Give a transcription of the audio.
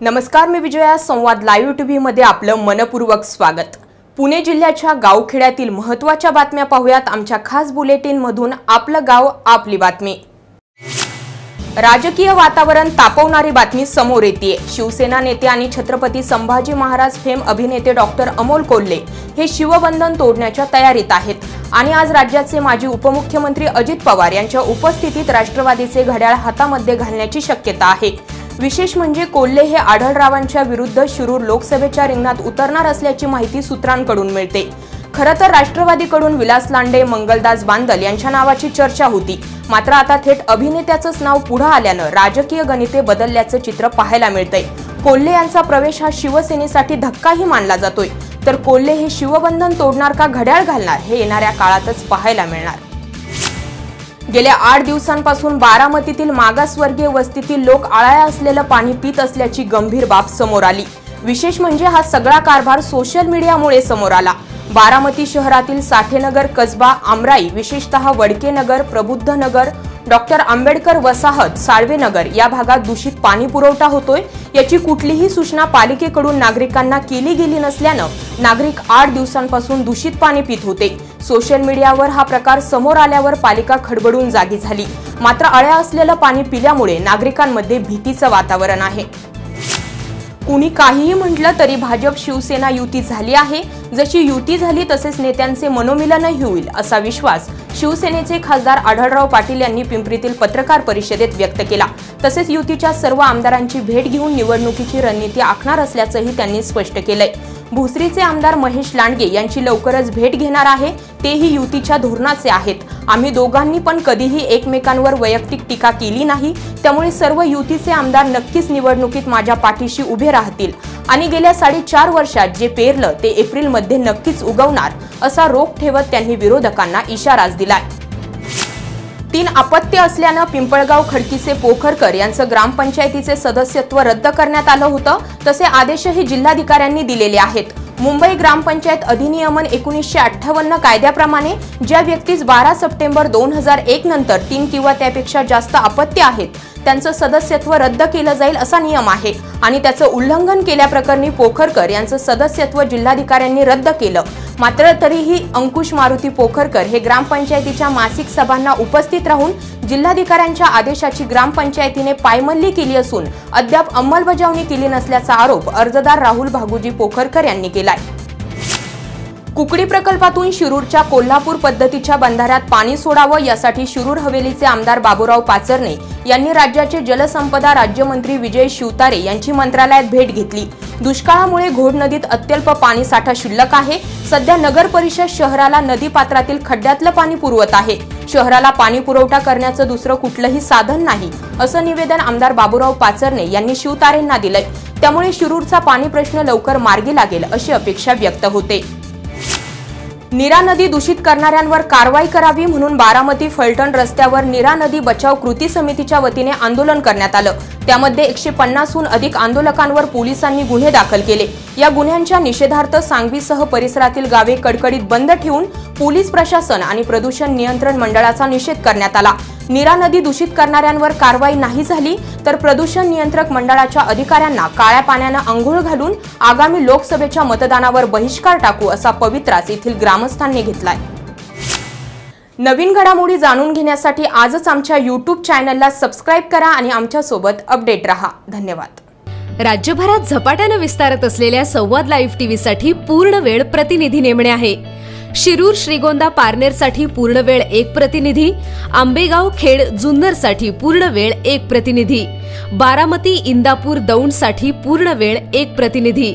नमस्कार मी विजया संवाद live TV मध्ये आपलं मनपूर्वक स्वागत. पुणे जिल्ह्याच्या गावखेड्यातील महत्त्वाच्या बातम्या पाहूयात. आमच्या खास बुलेटिन मधून आपलं गाव आपली बातमी. राजकीय वातावरण तापवणारी बातमी समोर येते शिवसेना नेते आणि छत्रपती संभाजी महाराज फेम अभिनेते डॉक्टर अमोल कोल्हे हे शिवबंधन तोडण्याच्या तयारीत आहेत. आणि आज राज्याचे माजी उपमुख्यमंत्री अजित पवार यांच्या उपस्थितीत राष्ट्रवादीचे घड्याळ हातामध्ये घालण्याची शक्यता आहे. विशेष म्हणजे कोल्हे हे आढळरावांच्या विरुद्ध शिरूर लोकसभेच्या रिंगणात उतरणार असल्याची माहिती सूत्रांकडून मिळते. खरं तर राष्ट्रवादीकडून विलास लांडे मंगलदास बांदल यांच्या नावाची चर्चा होती. मात्र आता थेट अभिनेत्याचंच नाव पुढं आल्यानं राजकीय गणिते बदलल्याचं चित्र पाहायला मिळतंय. कोल्हे यांचा प्रवेश हा शिवसेनेसाठी धक्काही मानला जातोय. तर कोल्हे हे शिवबंधन तोडणार का घड्याळ घालणार हे येणाऱ्या काळातच पाहायला मिळणार. गेल्या आठ दिवसांपासून बारामतीतील मागासवर्गीय वस्तीतील लोक आळाया असलेलं पाणी पित असल्याची गंभीर बाब समोर आली. विशेष म्हणजे हा सगळा कारभार सोशल मीडियामुळे समोर आला. बारामती शहरातील साठेनगर कसबा आमराई विशेषतः वडकेनगर प्रबुद्धनगर डॉक्टर आंबेडकर वसाहत साळवेनगर या भागात दूषित पाणी पुरवठा होतोय याची कुठलीही सूचना पालिकेकडून नागरिकांना केली गेली नसल्यानं नागरिक आठ दिवसांपासून दूषित पाणी पित होते. सोशल मीडियावर हा प्रकार समोर आल्यावर पालिका खडबडून जागी झाली. मात्र अळ्या असलेलं पाणी पिल्यामुळे नागरिकांमध्ये भीतीचं वातावरण आहे. कुणी काहीही म्हटलं तरी भाजप शिवसेना युती झाली आहे. जशी युती झाली तसेच नेत्यांचे मनोमिलनही होईल असा विश्वास शिवसेनेचे खासदार आढळराव पाटील यांनी पिंपरीतील पत्रकार परिषदेत व्यक्त केला. तसेच युतीच्या सर्व आमदारांची भेट घेऊन निवडणुकीची रणनीती आखणार असल्याचंही त्यांनी स्पष्ट केलंय. भोसरीचे आमदार महेश लांडगे यांची लवकरच भेट घेणार आहे तेही युतीच्या धोरणाचे आहेत. आम्ही दोघांनी पण कधीही एकमेकांवर वैयक्तिक टीका केली नाही त्यामुळे सर्व युतीचे आमदार नक्कीच निवडणुकीत माझ्या पाठीशी उभे राहतील. आणि गेल्या साडेचार वर्षात जे पेरलं ते एप्रिलमध्ये नक्कीच उगवणार असा रोख ठेवत त्यांनी विरोधकांना इशाराच दिलाय. तीन अपत्य असल्यानं पिंपळगाव खडकीचे पोखरकर यांचं ग्रामपंचायतीचे सदस्यत्व रद्द करण्यात आलं होतं तसे आदेशही जिल्हाधिकाऱ्यांनी दिलेले आहेत. मुंबई ग्रामपंचायत अधिनियमन एकोणीसशे अठ्ठावन्न कायद्याप्रमाणे ज्या व्यक्तीस बारा सप्टेंबर दोन हजार एक नंतर तीन किंवा त्यापेक्षा जास्त अपत्य आहेत त्यांचं सदस्यत्व रद्द केलं जाईल असा नियम आहे आणि त्याचं उल्लंघन केल्याप्रकरणी पोखरकर यांचं सदस्यत्व जिल्हाधिकाऱ्यांनी रद्द केलं. मात्र तरीही अंकुश मारुती पोखरकर हे ग्रामपंचायतीच्या मासिक सभांना उपस्थित राहून जिल्हाधिकाऱ्यांच्या आदेशाची ग्रामपंचायतीने पायमल्ली केली असून अद्याप अंमलबजावणी केली नसल्याचा आरोप अर्जदार राहुल भागुजी पोखरकर यांनी केलाय. कुकडी प्रकल्पातून शिरूरच्या कोल्हापूर पद्धतीच्या बंधाऱ्यात पाणी सोडावं यासाठी शिरूर हवेलीचे आमदार बाबूराव पाचरणे यांनी राज्याचे जलसंपदा राज्यमंत्री विजय शिवतारे यांची मंत्रालयात भेट घेतली. दुष्काळामुळे घोड नदीत अत्यल्प पाणीसाठा शिल्लक आहे. सध्या नगर परिषद शहराला नदी पात्रातील खड्ड्यातलं पाणी पुरवत आहे. शहराला पाणी पुरवठा करण्याचं दुसरं कुठलंही साधन नाही असं निवेदन आमदार बाबूराव पाचरणे यांनी शिवतारेंना दिलंय. त्यामुळे शिरूरचा पाणी प्रश्न लवकर मार्गी लागेल अशी अपेक्षा व्यक्त होते. नीरा नदी दूषित करणाऱ्यांवर कारवाई करावी म्हणून बारामती फलटण रस्त्यावर नीरा नदी बचाव कृती समितीच्या वतीने आंदोलन करण्यात आलं. त्यामध्ये एकशे पन्नासहून अधिक आंदोलकांवर पोलिसांनी गुन्हे दाखल केले. या गुन्ह्यांच्या निषेधार्थ सांगवीसह परिसरातील गावे कडकडीत बंद ठेवून पोलीस प्रशासन आणि प्रदूषण नियंत्रण मंडळाचा निषेध करण्यात आला. नीरा नदी दूषित करणाऱ्यांवर कारवाई नाही झाली तर प्रदूषण नियंत्रक मंडळाच्या अधिकाऱ्यांना काळ्या पाण्यानं आंघोळ घालून आगामी लोकसभेच्या मतदानावर बहिष्कार टाकू असा पवित्राच येथील ग्रामस्थांनी घेतलाय. नवीन घडामोडी जाणून घेण्यासाठी आजच आमच्या यूट्यूब चॅनलला सबस्क्राईब करा आणि आमच्यासोबत अपडेट रहा. धन्यवाद. राज्यभरात झपाट्यानं विस्तारत असलेल्या संवाद लाईव्ह टीव्हीसाठी पूर्ण वेळ प्रतिनिधी नेमणे आहे. शिरूर श्रीगोंदा पारनेरसाठी पूर्ण वेळ एक प्रतिनिधी आंबेगाव खेड जुन्नरसाठी पूर्ण वेळ एक प्रतिनिधी बारामती इंदापूर दौंडसाठी पूर्ण वेळ एक प्रतिनिधी